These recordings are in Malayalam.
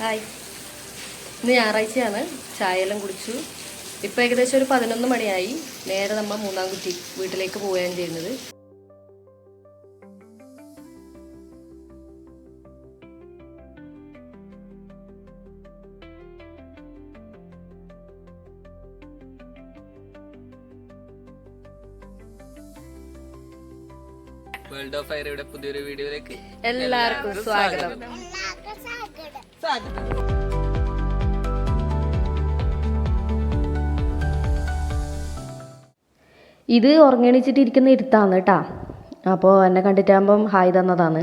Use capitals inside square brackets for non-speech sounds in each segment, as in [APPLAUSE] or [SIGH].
ഹായ്. ഇന്ന് ഞായറാഴ്ചയാണ്. ചായയെല്ലാം കുടിച്ചു. ഇപ്പോൾ ഏകദേശം ഒരു പതിനൊന്ന് മണിയായി. നേരെ നമ്മൾ മൂന്നാം കുട്ടി വീട്ടിലേക്ക് പോവുകയാണ് ചെയ്യുന്നത്. വേൾഡ് ഓഫ് ഫയറുടെ പുതിയൊരു വീഡിയോയിലേക്ക് എല്ലാവർക്കും സ്വാഗതം. ഇത് ഉറങ്ങിണിച്ചിട്ടിരിക്കുന്ന ഇരുത്താണ് കേട്ടാ അപ്പോൾ എന്നെ കണ്ടിട്ടാകുമ്പം ഹായ് തന്നതാണ്.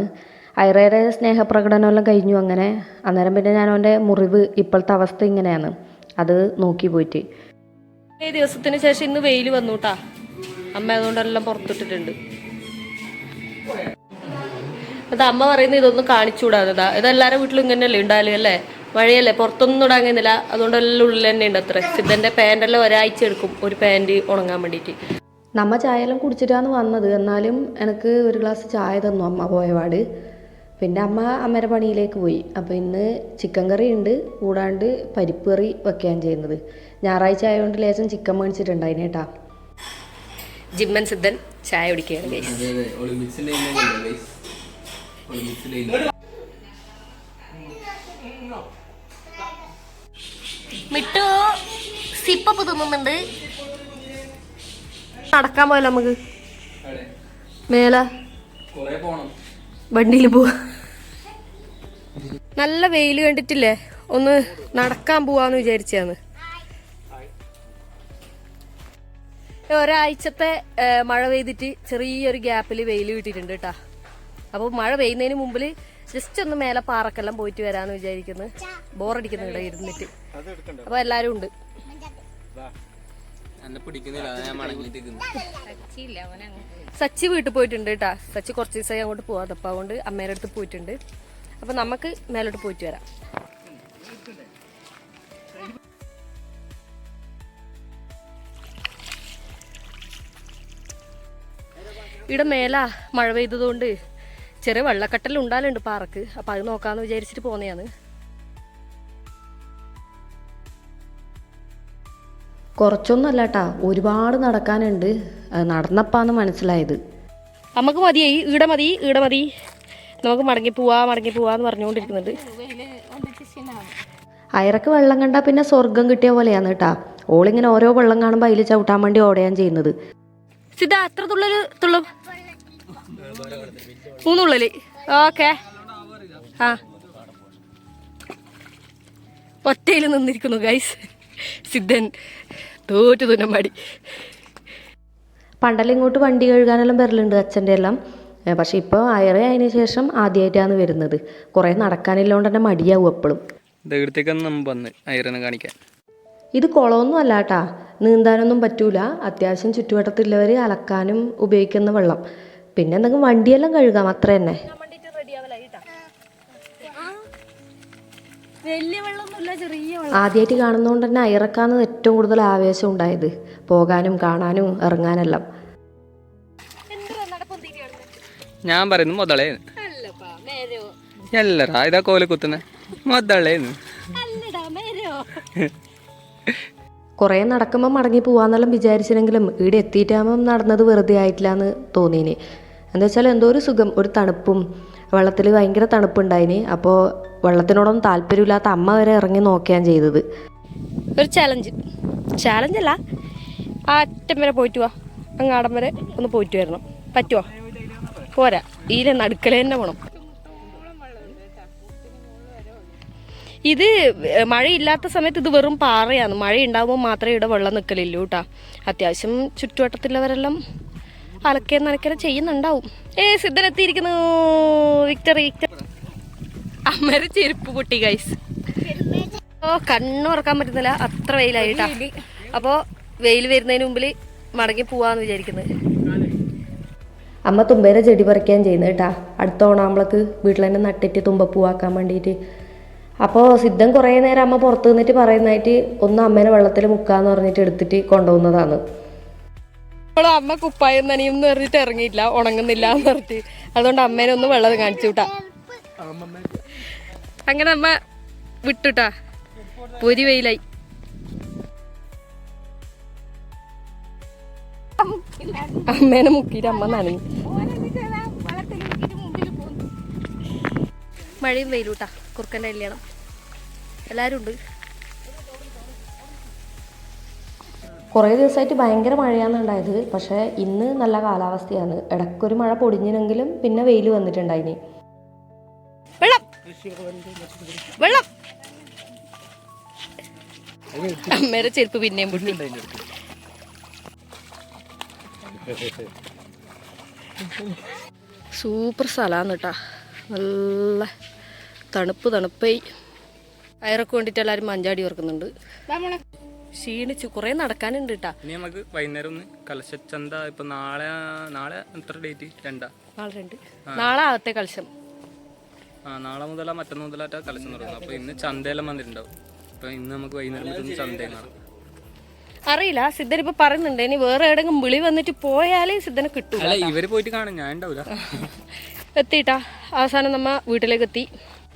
ഐറയുടെ സ്നേഹപ്രകടനമെല്ലാം കഴിഞ്ഞു അങ്ങനെ. അന്നേരം പിന്നെ ഞാൻ അവന്റെ മുറിവ് ഇപ്പോഴത്തെ അവസ്ഥ ഇങ്ങനെയാണ്. അത് നോക്കി പോയിട്ട്. ദിവസത്തിന് ശേഷം ഇന്ന് വെയിൽ വന്നു കേട്ടാ അമ്മ അതുകൊണ്ടെല്ലാം പുറത്തിട്ടിട്ടുണ്ട്. അത് അമ്മ പറയുന്നത് ഇതൊന്നും കാണിച്ചുകൂടാതാ എല്ലാവരും വീട്ടിലും ഇങ്ങനെയല്ലേ ഉണ്ടാവില്ല അല്ലേ? മഴയല്ലേ പുറത്തൊന്നും ഇടാൻ അതുകൊണ്ട് എല്ലാം ഉള്ളിൽ തന്നെ ഉണ്ട് അത്ര. സിദ്ധന്റെ പാന്റെല്ലാം ഒരാഴ്ച എടുക്കും ഒരു പാന്റ് ഉണങ്ങാൻ വേണ്ടിയിട്ട്. നമ്മ ചായയെല്ലാം കുടിച്ചിട്ടാണ് വന്നത്. എന്നാലും എനിക്ക് ഒരു ഗ്ലാസ് ചായ തന്നു അമ്മ പോയപാട്. പിന്നെ അമ്മ അമ്മയുടെ പണിയിലേക്ക് പോയി. അപ്പോൾ ഇന്ന് ചിക്കൻ കറി ഉണ്ട്. കൂടാണ്ട് പരിപ്പ് കറി വെക്കുകയാണ് ചെയ്യുന്നത്. ഞായറാഴ്ച ആയതുകൊണ്ട് ലേശം ചിക്കൻ മേടിച്ചിട്ടുണ്ടായിന് കേട്ടാ. ജിമ്മൻ സിദ്ധൻ ചായ കുടിക്കുകയാണ് guys. അതെ അതെ ഒളിമ്പിക്സിന്റെ ഒളിമ്പിക്സിലെ മിട്ടു സിപ്പപ്പ് തിന്നുന്നുണ്ട്. നടക്കാൻ പോയല്ലോ നമുക്ക്? മേല. വണ്ടിയിൽ പോവാ. നല്ല വെയിൽ കണ്ടിട്ടില്ലേ? ഒന്ന് നടക്കാൻ പോവാന്ന് വിചാരിച്ചാന്ന് ഒരാഴ്ചത്തെ മഴ പെയ്തിട്ട് ചെറിയൊരു ഗ്യാപ്പിൽ വെയിൽ കിട്ടിയിട്ടുണ്ട് കേട്ടാ അപ്പോൾ മഴ പെയ്യുന്നതിന് മുമ്പിൽ ജസ്റ്റ് ഒന്ന് മേലെ പാറക്കെല്ലാം പോയിട്ട് വരാന്ന് വിചാരിക്കുന്നു. ബോറടിക്കുന്നു ഇവിടെ ഇരുന്നിട്ട്. അപ്പൊ എല്ലാരും ഉണ്ട്. സച്ചി വീട്ടിൽ പോയിട്ടുണ്ട് കേട്ടാ സച്ചി കുറച്ച് ദിവസമായി അങ്ങോട്ട് പോവാതെ അപ്പം അതുകൊണ്ട് അമ്മേടെ അടുത്ത് പോയിട്ടുണ്ട്. അപ്പൊ നമുക്ക് മേലോട്ട് പോയിട്ട് വരാം. ഇവിടെ മേലാ മഴ പെയ്തതുകൊണ്ട് ചെറിയ വെള്ളക്കെട്ടൽ ഉണ്ടാലുണ്ട് പാറക്ക്. അപ്പൊ അത് നോക്കാന്ന് വിചാരിച്ചിട്ട് പോന്നെയാണ്. കുറച്ചൊന്നുമല്ല കേട്ടാ ഒരുപാട് നടക്കാനുണ്ട്. നടന്നപ്പാന്ന് മനസ്സിലായത്. നമുക്ക് മതിയായി ഈട മതി ഈട മതി. നമുക്ക് മടങ്ങി പോവാ മടങ്ങി പോവാന്ന് പറഞ്ഞുകൊണ്ടിരിക്കുന്നുണ്ട്. അയറക്ക് വെള്ളം കണ്ടാ പിന്നെ സ്വർഗം കിട്ടിയ പോലെയാണ് കേട്ടാ ഓളിങ്ങനെ ഓരോ വെള്ളം കാണുമ്പോൾ അതിൽ ചവിട്ടാൻ വേണ്ടി ഓടയാൻ ചെയ്യുന്നത്. സിദ്ധ അത്ര തുള്ളൽ തുള്ളും മൂന്നുള്ളൽ ഓക്കെ. ആ. ഒറ്റയിൽ നിന്നിരിക്കുന്നു ഗൈസ് സിദ്ധൻ തോറ്റു തുന്നമാടി പണ്ടെല്ലാം ഇങ്ങോട്ട് വണ്ടി കഴുകാനെല്ലാം വരലുണ്ട് അച്ഛന്റെ എല്ലാം. പക്ഷെ ഇപ്പോൾ അയറേ അതിന് ശേഷം ആദ്യമായിട്ടാണ് വരുന്നത്. കുറേ നടക്കാനില്ലോണ്ട് തന്നെ മടിയാവും എപ്പോഴും. വന്ന് കാണിക്കാൻ ഇത് കുളമൊന്നും അല്ല കേട്ടാ. നീന്താനൊന്നും പറ്റൂല. അത്യാവശ്യം ചുറ്റുവട്ടത്തുള്ളവർ അലക്കാനും ഉപയോഗിക്കുന്ന വെള്ളം. പിന്നെ എന്തെങ്കിലും വണ്ടിയെല്ലാം കഴുകാം അത്ര തന്നെ. ആദ്യമായിട്ട് കാണുന്നതുകൊണ്ട് തന്നെ അയറക്കാന്ന് ഏറ്റവും കൂടുതൽ ആവേശം ഉണ്ടായത്. പോകാനും കാണാനും ഇറങ്ങാനെല്ലാം. ഞാൻ പറയുന്നു മുതളേന്ന് എല്ലറാ ഇതാ കോല കുത്തുന്ന. മുതളേന്ന് [LAUGHS] കുറേ നടക്കുമ്പോൾ മടങ്ങി പോവാന്നെല്ലാം വിചാരിച്ചില്ലെങ്കിലും ഇവിടെ എത്തിയിട്ടാകുമ്പം നടന്നത് വെറുതെ ആയിട്ടില്ല എന്ന് തോന്നീന്. എന്താ വെച്ചാൽ എന്തോ ഒരു സുഖം ഒരു തണുപ്പും വെള്ളത്തിൽ ഭയങ്കര തണുപ്പുണ്ടായിന്. അപ്പോൾ വെള്ളത്തിനോടൊന്നും താല്പര്യമില്ലാത്ത അമ്മ വരെ ഇറങ്ങി നോക്കുകയാണ് ചെയ്തത്. ഒരു ചലഞ്ച് ചലഞ്ച് അല്ല ആ അറ്റം വരെ പോയിട്ട് വാ. അങ്ങാടം വരെ ഒന്ന് പോയിട്ട് വരണം. പറ്റുമോ പോരാ. ഈ നടുക്കല തന്നെ ഇത് മഴയില്ലാത്ത സമയത്ത് ഇത് വെറും പാറയാണ്. മഴ ഉണ്ടാകുമ്പോൾ മാത്രമേ ഇവിടെ വെള്ളം നിൽക്കലില്ലൂ കേട്ടാ അത്യാവശ്യം ചുറ്റുവട്ടത്തുള്ളവരെല്ലാം അലക്കേ നനക്കല ചെയ്യുന്നുണ്ടാവും. ഏ സിദ്ധനെത്തിയിരിക്കുന്നു വിക്ടറി വിക്ടർ അമ്മര ചെരുപ്പ് പൊട്ടി ഗൈസ് ഓ കണ്ണുറക്കാൻ പറ്റുന്നില്ല. അത്ര വെയിലായിട്ടാ അപ്പോൾ വെയിൽ വരുന്നതിന് മുമ്പിൽ മടങ്ങി പോവാന്ന് വിചാരിക്കുന്നത് അമ്മ തുമ്പേരെ ചെടി പറിക്കാൻ ചെയ്യുന്നത് കേട്ടാ അടുത്ത ഓണാമ്പളക്ക് വീട്ടിൽ തന്നെ നട്ടിട്ട് തുമ്പപ്പൂവാക്കാൻ വേണ്ടിയിട്ട് അപ്പോൾ സിദ്ധൻ കുറേ നേരം അമ്മ പുറത്ത് നിന്നിട്ട് പറയുന്നതായിട്ട് ഒന്ന് അമ്മേനെ വെള്ളത്തിൽ മുക്കാന്ന് പറഞ്ഞിട്ട് എടുത്തിട്ട് കൊണ്ടുപോകുന്നതാണ്. അമ്മ കുപ്പായം നനിയും എന്ന് പറഞ്ഞിട്ട് ഇറങ്ങിയില്ല ഉണങ്ങുന്നില്ല എന്ന് പറഞ്ഞിട്ട്. അതുകൊണ്ട് അമ്മേനെ ഒന്ന് വെള്ളം കാണിച്ചു വിട്ടാ അങ്ങനെ അമ്മ വിട്ടുട്ടാ. പൊരി വെയിലായി. അമ്മേനെ മുക്കിയിട്ട് അമ്മ നനഞ്ഞു. മഴയും വെയിലൂട്ടാ കുറുക്കന്റെ കല്യാണം. എല്ലാവരും ഉണ്ട് കുറേ ദിവസമായിട്ട് ഭയങ്കര മഴയാണ് ഉണ്ടായത്. പക്ഷേ ഇന്ന് നല്ല കാലാവസ്ഥയാണ്. ഇടയ്ക്കൊരു മഴ പൊടിഞ്ഞിനെങ്കിലും പിന്നെ വെയിൽ വന്നിട്ടുണ്ടായിനി. വെള്ളം. വെള്ളം. അമ്മേരെ ചെരുപ്പ് പിന്നെയും പൊട്ടി. സൂപ്പർ സ്ഥലമാണ് കേട്ടാ. നല്ല തണുപ്പ് തണുപ്പേ അയറൊക്കെ വേണ്ടിയിട്ട് എല്ലാവരും മഞ്ചാടി ഓർക്കുന്നുണ്ട്. ക്ഷീണിച്ചു. കുറേ നടക്കാനുണ്ട് കേട്ടാ ഇനി നമുക്ക് വൈകുന്നേരം ഒന്ന് കലശച്ചന്ത ഇപ്പൊ നാളെ നാളെ എത്ര ഡേറ്റ് രണ്ടാ? നാളെ രണ്ട്. നാളെ ആവത്തെ കലശം. ആ നാളെ മുതലാ മറ്റന്നാൾ മുതലാറ്റാ കലശം തുടങ്ങുന്നത്. അപ്പൊ ഇന്ന് ചന്തയെല്ലാം വന്നിട്ടുണ്ടാവും. അപ്പൊ ഇന്ന് നമുക്ക് വൈകുന്നേരം ചന്ത കാണാം അറിയില്ല. സിദ്ധൻ ഇപ്പൊ പറയുന്നുണ്ട്. ഇനി വേറെ എവിടെങ്കിലും വിളി വന്നിട്ട് പോയാലേ സിദ്ധനെ കിട്ടൂ. അല്ല ഇവർ പോയിട്ട് കാണാൻ ഞാൻ എത്തിട്ടാ അവസാനം നമ്മ വീട്ടിലേക്ക് എത്തി.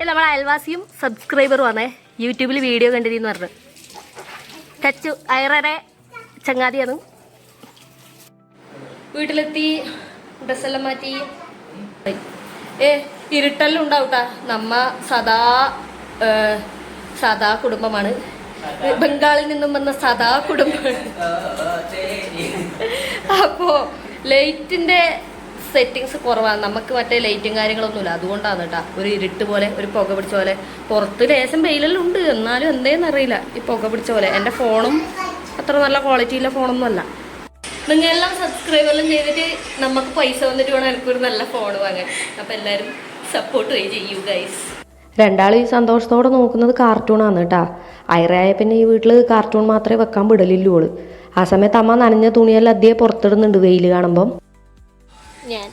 നമ്മളെ അയൽവാസിയും സബ്സ്ക്രൈബറും ആണേ. യൂട്യൂബിൽ വീഡിയോ കണ്ടിരുന്നു പറഞ്ഞു. ടച്ചു അയറേ ചങ്ങാതിയാണ്. വീട്ടിലെത്തി ഡ്രസ്സെല്ലാം മാറ്റി. ഏ ഇരുട്ടെല്ലാം ഉണ്ടാവട്ടാ നമ്മ സദാ സദാ കുടുംബമാണ്. ബംഗാളിൽ നിന്നും വന്ന സദാ കുടുംബമാണ്. അപ്പോ ലൈറ്റിന്റെ സെറ്റിങ്സ് കുറവാണ്. നമുക്ക് മറ്റേ ലൈറ്റും കാര്യങ്ങളൊന്നുമില്ല. അതുകൊണ്ടാണ് കേട്ടാ. ഒരു ഇരുട്ട് പോലെ ഒരു പുക പിടിച്ച പോലെ. പുറത്ത് ലേശം വെയിലെല്ലാം ഉണ്ട്. എന്നാലും എന്തേന്ന് അറിയില്ല. ഈ പുക പിടിച്ച പോലെ. എന്റെ ഫോണും അത്ര നല്ല ക്വാളിറ്റിയിലെ ഫോണൊന്നും അല്ല. സബ്സ്ക്രൈബ് എല്ലാം ചെയ്തിട്ട് നമുക്ക് പൈസ വന്നിട്ട് വേണം എനിക്കൊരു നല്ല ഫോൺ വാങ്ങാൻ. അപ്പം എല്ലാവരും സപ്പോർട്ട് ചെയ്യൂ ഗൈസ് രണ്ടാളും ഈ സന്തോഷത്തോടെ നോക്കുന്നത് കാർട്ടൂണാണ് കേട്ടാ. അയറായ പിന്നെ ഈ വീട്ടിൽ കാർട്ടൂൺ മാത്രമേ വെക്കാൻ വിടലില്ലൂ ആ സമയത്ത് അമ്മ നനഞ്ഞ തുണിയെല്ലാം അധികം പുറത്തിടുന്നുണ്ട് വെയിൽ കാണുമ്പം. ഞാൻ.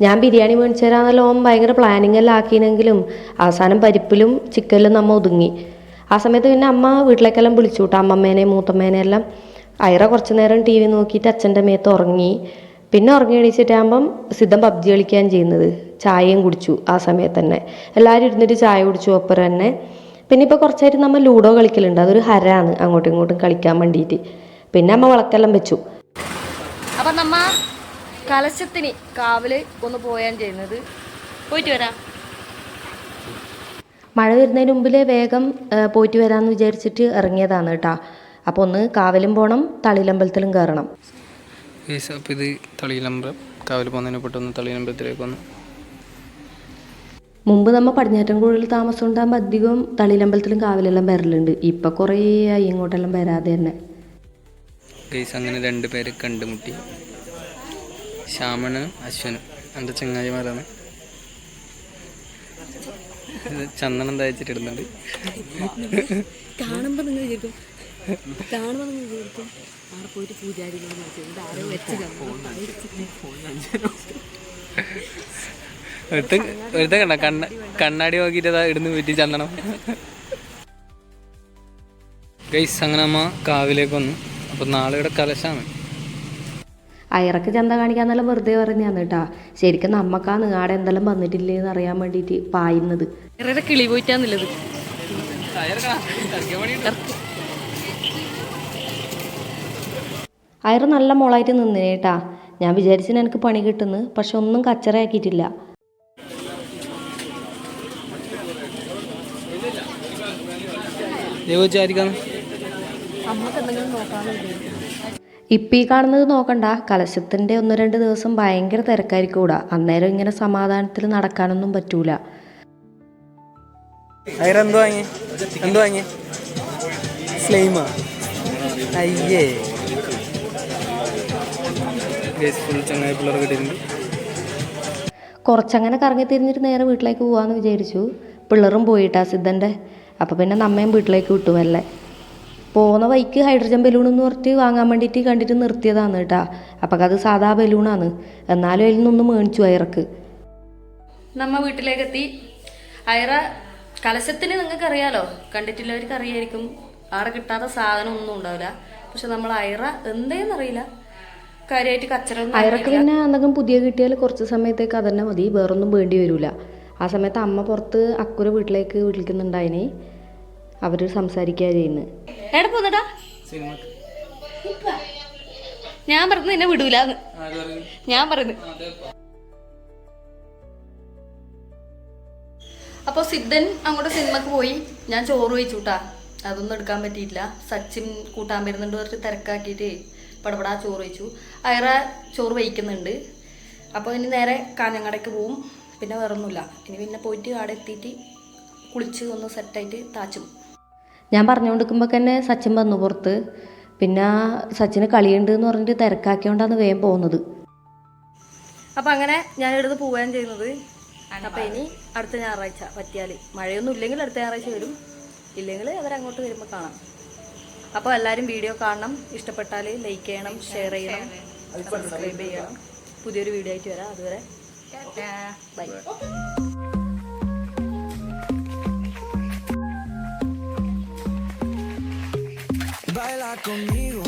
ഞാൻ ബിരിയാണി മേടിച്ചു തരാന്നല്ലോ ഓൻ ഭയങ്കര പ്ലാനിങ് എല്ലാം ആക്കിയെങ്കിലും അവസാനം പരിപ്പിലും ചിക്കനിലും നമ്മ ഒതുങ്ങി. ആ സമയത്ത് പിന്നെ അമ്മ വീട്ടിലേക്കെല്ലാം വിളിച്ചു കേട്ടോ അമ്മമ്മേനെ മൂത്തമ്മേനെ എല്ലാം. ഐറ കുറച്ച് നേരം ടി വി നോക്കിയിട്ട് അച്ഛന്റെ മേത്ത് ഉറങ്ങി. പിന്നെ ഉറങ്ങി എണീച്ചിട്ടാകുമ്പം സിദ്ധം പബ്ജി കളിക്കാൻ ചെയ്യുന്നത്. ചായയും കുടിച്ചു ആ സമയത്ത് തന്നെ. എല്ലാവരും ഇരുന്നിട്ട് ചായ കുടിച്ചു ഒപ്പം തന്നെ. പിന്നെ ഇപ്പോൾ കുറച്ചായിട്ട് നമ്മൾ ലൂഡോ കളിക്കലുണ്ട്. അതൊരു ഹരാണ്. അങ്ങോട്ടും ഇങ്ങോട്ടും കളിക്കാൻ വേണ്ടിയിട്ട്. പിന്നെ അമ്മ വിളക്കെല്ലാം വെച്ചു. അപ്പൊ നമ്മ കലശത്തിന് കാവിൽ ഒന്ന് പോയാൻ ചെയ്യുന്നത്. പോയിട്ട് വരാം. മഴ വരുന്നതിന് മുമ്പിൽ വേഗം പോയിട്ട് വരാമെന്ന് വിചാരിച്ചിട്ട് ഇറങ്ങിയതാണ് കേട്ടാ. അപ്പൊ ഒന്ന് കാവലും പോകണം തളിയിലമ്പലത്തിലും കയറണം. അപ്പോൾ ഇത് തളിയിലമ്പലം കാവിൽ പോകുന്നതിനെ പെട്ടെന്ന് തളിയിലമ്പലത്തിലേക്ക് വന്നു. മുമ്പ് നമ്മ പടിഞ്ഞാറ്റൻകുഴിയിൽ താമസം ഉണ്ടാകുമ്പോൾ അധികം തളിയിലമ്പലത്തിലും കാവിലെല്ലാം വരലുണ്ട്. ഇപ്പം കുറേ ആയി ഇങ്ങോട്ടെല്ലാം വരാതെ തന്നെ. ഗൈസ് അങ്ങനെ രണ്ട് പേര് കണ്ടുമുട്ടി. ശ്യാമണ് അശ്വനും. എന്റെ ചങ്ങായിമാരാണ് ചന്ദനം തയ്ച്ചിട്ടിടുന്നുണ്ട് കാണുമ്പോൾ നിങ്ങൾ വിചാരിക്കും. കാണുമ്പോൾ നിങ്ങൾ വിചാരിക്കും അവിടെ പോയിട്ട് ഒരുത്ത കണ്ട. കണ്ണ കണ്ണാടി നോക്കിയിട്ട് ഇടുന്ന് വീട്ടിൽ ചന്ദനം. [LAUGHS] ഗൈസ് അങ്ങനെ അമ്മ കാവിലേക്ക് വന്നു. അപ്പോൾ നാളെ ഇവിടെ കലശാണ്. അയറക്ക് ചന്ത കാണിക്കാൻ നല്ല വെറുതെ പറഞ്ഞാന്ന് കേട്ടാ. ശരിക്കും നമ്മക്കാണ് ആടെ എന്തെല്ലാം വന്നിട്ടില്ലേ എന്ന് അറിയാൻ വേണ്ടിയിട്ട് പായുന്നത്. കിളി പോയിട്ടാന്നുള്ളത്. അയർ നല്ല മോളായിട്ട് കേട്ടാ. ഞാൻ വിചാരിച്ചിന് എനിക്ക് പണി കിട്ടുന്നു പക്ഷെ ഒന്നും കച്ചറയാക്കിയിട്ടില്ല. ചോദിച്ചായിരിക്കാം ഇപ്പം ഈ കാണുന്നത് നോക്കണ്ട. കലശത്തിന്റെ ഒന്ന് രണ്ട് ദിവസം ഭയങ്കര തിരക്കായിരിക്കും കൂടാ അന്നേരം ഇങ്ങനെ സമാധാനത്തിൽ നടക്കാനൊന്നും പറ്റൂല. അയ്യേ. ഫുൾ ചങ്ങായി പിള്ളേർ കിട്ടിയിട്ടുണ്ട്. കുറച്ചങ്ങനെ കറങ്ങി തിരിഞ്ഞിട്ട് നേരെ വീട്ടിലേക്ക് പോവാന്ന് വിചാരിച്ചു. പിള്ളേറും പോയിട്ടാ സിദ്ധന്റെ. അപ്പോൾ പിന്നെ നമ്മയും വീട്ടിലേക്ക് വിട്ടു അല്ലേ പോകുന്ന വൈക്ക് ഹൈഡ്രജൻ ബലൂൺ എന്ന് പറഞ്ഞിട്ട് വാങ്ങാൻ വേണ്ടിയിട്ട് കണ്ടിട്ട് നിർത്തിയതാണ് കേട്ടാ. അപ്പം അത് സാധാ ബലൂണാണ് എന്നാലും അതിൽ നിന്നൊന്ന് മേടിച്ചു അയറക്ക് നമ്മ വീട്ടിലേക്ക് എത്തി അയറ കലശത്തിന് നിങ്ങൾക്ക് അറിയാലോ കണ്ടിട്ടുള്ളവർക്ക് അറിയായിരിക്കും. ആടെ കിട്ടാത്ത സാധനം ഒന്നും ഉണ്ടാവില്ല. പക്ഷെ നമ്മൾ അയറ എന്തേന്നറിയില്ല കാര്യമായിട്ട് കച്ചറ അയറക്ക് പിന്നെ എന്തെങ്കിലും പുതിയ കിട്ടിയാൽ കുറച്ച് സമയത്തേക്ക് അതന്നെ മതി. വേറൊന്നും വേണ്ടി വരില്ല ആ സമയത്ത് അമ്മ പുറത്ത് അക്കുര വീട്ടിലേക്ക് വിളിക്കുന്നുണ്ടായിന്. അവർ സംസാരിക്കുക ചെയ്യുന്നത് എവിടെ പോന്നടാ. സിനിമക്ക്. ഞാൻ പറഞ്ഞു നിന്നെ വിടൂല. ഞാൻ പറഞ്ഞു അപ്പൊ. അപ്പോൾ സിദ്ധൻ അങ്ങോട്ട് സിനിമക്ക് പോയി. ഞാൻ ചോറ് വെച്ചുട്ടാ അതൊന്നും എടുക്കാൻ പറ്റിയില്ല സച്ചിൻ കൂട്ടാൻ വരുന്നുണ്ട് കുറച്ച് തിരക്കാക്കിയിട്ട് പടപടാ ചോറ് വെച്ചു അയറ ചോറ് വയ്ക്കുന്നുണ്ട്. അപ്പോൾ ഇനി നേരെ കാഞ്ഞങ്ങടയ്ക്ക് പോവും. പിന്നെ വേറൊന്നുമില്ല. ഇനി പിന്നെ പോയിട്ട് അവിടെ എത്തിയിട്ട് കുളിച്ച് ഒന്ന് സെറ്റായിട്ട് താച്ചും. ഞാൻ പറഞ്ഞുകൊണ്ടിരിക്കുമ്പോൾ തന്നെ സച്ചിൻ വന്നു പുറത്ത്. പിന്നെ സച്ചിന് കളിയുണ്ട് എന്ന് പറഞ്ഞിട്ട് തിരക്കാക്കിയോണ്ടാണ് വേഗം പോകുന്നത് അപ്പം അങ്ങനെ ഞാൻ എടുത്ത് പോവുകയും ചെയ്യുന്നത് അപ്പം ഇനി അടുത്ത ഞായറാഴ്ച പറ്റിയാൽ മഴയൊന്നും ഇല്ലെങ്കിൽ അടുത്ത ഞായറാഴ്ച വരും. ഇല്ലെങ്കിൽ അവരങ്ങോട്ട് വരുമ്പോൾ കാണാം. അപ്പോൾ എല്ലാവരും വീഡിയോ കാണണം. ഇഷ്ടപ്പെട്ടാൽ ലൈക്ക് ചെയ്യണം ഷെയർ ചെയ്യണം സബ്സ്ക്രൈബ് ചെയ്യണം. പുതിയൊരു വീഡിയോ ആയിട്ട് വരാം. അതുവരെ ബൈ Baila conmigo,